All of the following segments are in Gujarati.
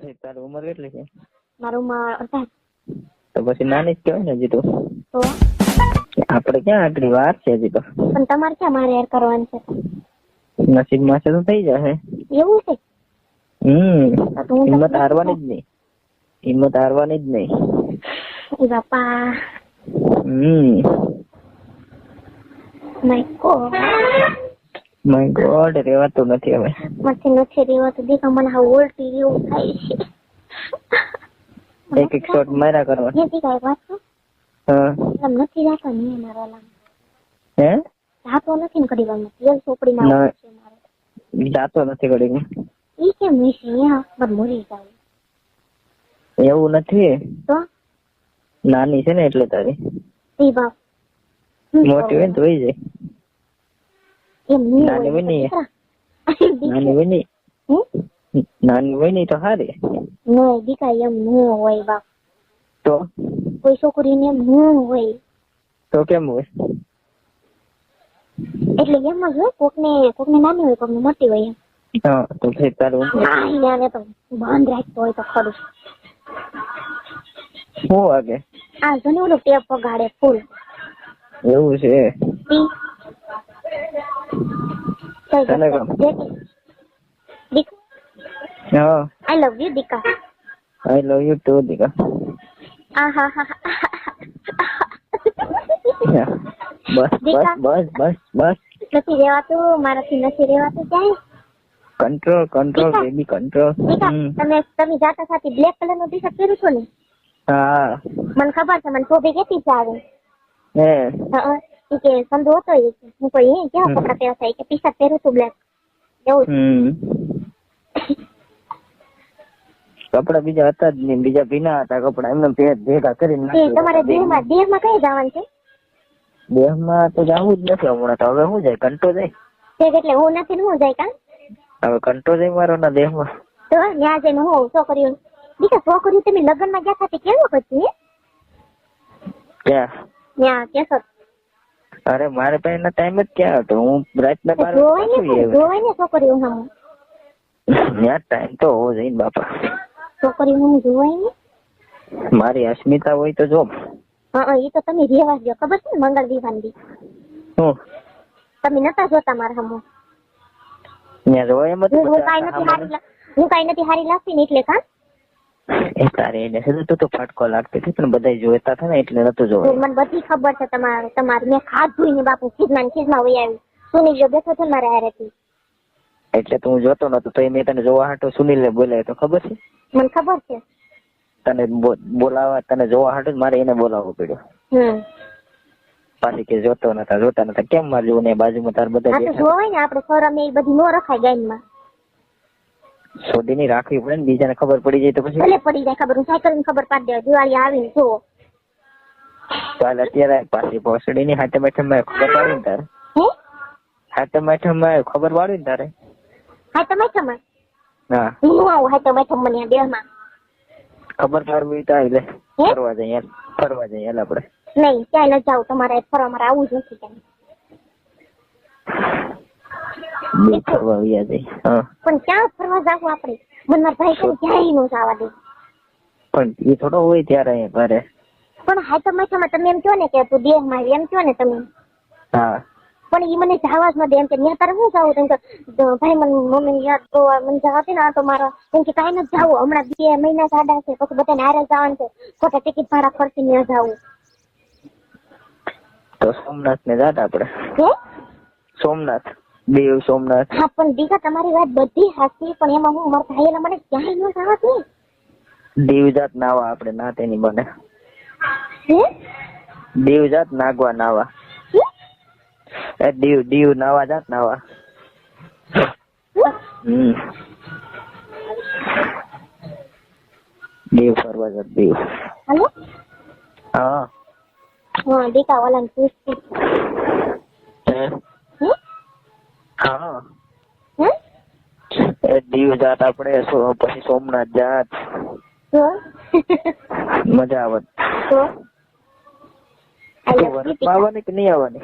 તારી ઉંમર કેટલી છે? મારું તો પછી નાની જ કહેવાય ને હજી તો. આપણે ક્યાં આટલી વાર છે હજી તો? પણ તમારે ક્યાં મારે યાર કરવાનું છે? નસીબમાં છે તો થઈ જશે. એવું છે? હમ હિંમત હારવાની જ નહીં. હિંમત હારવાની જ નહીં. બાપા. હમ. માય ગોડ માય ગોડ રેવાતું નથી હવે. મને નથી રેવાતું. દેખા મને હા ઉલટી જેવું થાય છે. એક એક શોટ માર્યા કરવા. હે દીકા વાત તો હા. એમ નથી જાતો ને મારા લામ હે? જાતો નથી ને ઘડી વારમાં તેલ સોપડી માં. છે મારે. જાતો નથી ઘડીક. ઈ કેમ વિશે અહીંયા પર મરી જાવ. એવું નથી? તો? નાની છે ને એટલે તારી. એ બાપ. મોટી હોય ને તો જાય. નાની. દીકરા. નાની હમ? નાની હોય નહીં તો સારી નહીં દીકા એમ ન હોય બાપ તો કોઈ છોકરીને એમ ન હોય તો કેમ હોય એટલે એમ જ હોય કોકને કોકને નાની હોય કોકને મોટી હોય એમ હા તો ફેર તારું ના તો બંધ રાખતો હોય તો ખરું શું વાગે આ જો ને ઓલું ટેપ વગાડે ફૂલ એવું છે આઈ લવ યુ દીકા આઈ લવ યુ ટુ દીકા બસ. બસ બસ બસ બસ. નથી રહેવાતું મારાથી નથી રહેવાતું ક્યાંય? કંટ્રોલ કંટ્રોલ બેબી કંટ્રોલ તમે તમે જાતા સાથે બ્લેક કલર નો ટી શર્ટ પહેર્યું છો ને? હા. મને ખબર છે મને શોભે કેતી આવે. હે. કે સંધો હતો એ કે હું કોઈ એ કેવા કપડા પહેર્યા થાય કે ટી પહેરું છું બ્લેક એવું કપડા બીજા હતા જ નહીં બીજા ભીના હતા કપડા એમને ભેગા કરીને તે તમારે દેહમાં દેહમાં કઈ જવાનું છે? દેહમાં તો જવું જ નથી હમણાં તો હવે શું જાય? કંટો જાય? તે એટલે હું નથી હું જાય કાં? હવે કંટો જાય મારો ના દેહમાં. તો ત્યાં જઈને હું છોકરીઓ. બીજા છોકરીઓ તમે લગ્નમાં ગયા હતા તે કેવું પછી? ક્યાં? ત્યાં કેશો અરે મારે પાસે ટાઈમ જ ક્યાં હતો? હું રાતના બાર જોવાય ને છોકરીઓ હમ ત્યાં ટાઈમ તો હોવો જોઈએ બાપા. છોકરીઓ હમ જોવાય ને મારી અસ્મિતા હોય તો જો. હા એ તો તમે રેવા દો ખબર છે ને મંગળ વિવાન હું? તમે નતા જોતા મારા હમ? ત્યાં જોવાય એમ હું કાઈ નથી હારી હું કાંઈ નથી હારી લાગતી ને એટલે કાં? એ તારે એને છે તો તો ફટકો લાગતી હતી પણ બધા જોતા હતા ને એટલે નતું જોવાય મને બધી ખબર છે તમારે તમારે મેં ખાધું ને બાપુ ખીજમાં ખીજમાં વહી આવી. સુનિલ જો બેઠો છે મારા હારેથી. એટલે તો હું જોતો નતો તો મેં તને જોવા હાટો સુનિલને બોલાવ્યો તો ખબર છે? મને ખબર છે. તને બોલાવા તને જોવા હાટો મારે એને બોલાવવો પડ્યો. હમ. પાછી કે જોતો નતા જોતા નતા. કેમ મારે જોવું ને બાજુમાં તાર બધા જોવાય ને આપણે શરમ એ બધી નો રખાય ગાયનમાં. શોધીની રાખવી પડે ને બીજાને ખબર પડી જાય તો પછી ભલે પડી જાય ખબર. હું સાયકલની ખબર પાડી દે દિવાળી આવીને જો ચાલ અત્યારે પાછી ભોસડીની હાથે બેઠે મેં ખબર પાડી ને તારે. હાથે બેઠે મેં ખબર પાડી ને તારે. હા બેઠે મેં? હા. હું નો આવું હાથે તમે મને દેહમાં ખબર પાડવી તો આવી લે. ફરવા જઈએ ફરવા જઈએ આપણે. નહીં ક્યાંય ન જાવ તમારે ફરવા મારે આવું જ નથી ક્યાંય. બે ફરવા વ્યા જઈએ હા. પણ ક્યાં ફરવા જાવ આપણે? મને મારા ભાઈ કઈ ક્યાંય નો જવા દે. પણ એ થોડો હોય ત્યારે ઘરે પણ હા તો મચામાં તમે એમ કહો ને કે તું દેહમાં એમ કહો ને તમે. હા. પણ એ મને જવા જ ન દે એમ કે ન્યા તારે હું જાવું? તેમ કે ભાઈ મને મમ્મી યાદ તો મને જવા દે ને તો મારા. એમ કે કાંઈ નથી જાવું. હમણાં બે મહિના સાડા છે પછી બધાને હારે જવાનું છે. ખોટા ટિકિટ ભાડા ખર્ચી ન્યા જાવું. તો સોમનાથ ને જાત આપણે. સોમનાથ. દેવ સોમનાથ. હા પણ દીકા તમારી વાત બધી હાચી પણ એમાં હું મારા ભાઈ મને ક્યાંય ન જવા દે. દેવ નાવા આપણે ના તેની બને. દેવજાત નાગવા નાવા. એ દીવ દીવ નાવા જાત નાવા. દેવ ફરવા જાત દીવ. હેલો? હા. હા દીકા વાલાને પૂછતી. હે? દીવ જાત આપણે પછી સોમનાથ જાત. મજા આવે. વરતમાં આવવાની કે નહીં આવવાની?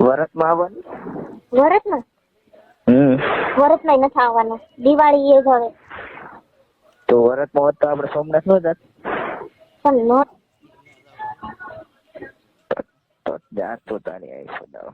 વરતમાં આવવાની? વરતમાં? હમ. વરતમાં નથી આવવાનું. દિવાળી એ જ હવે. તો વરતમાં હોત તો આપણે સોમનાથ નો જાત. પણ નો તો તો તારી આવી સદાવ?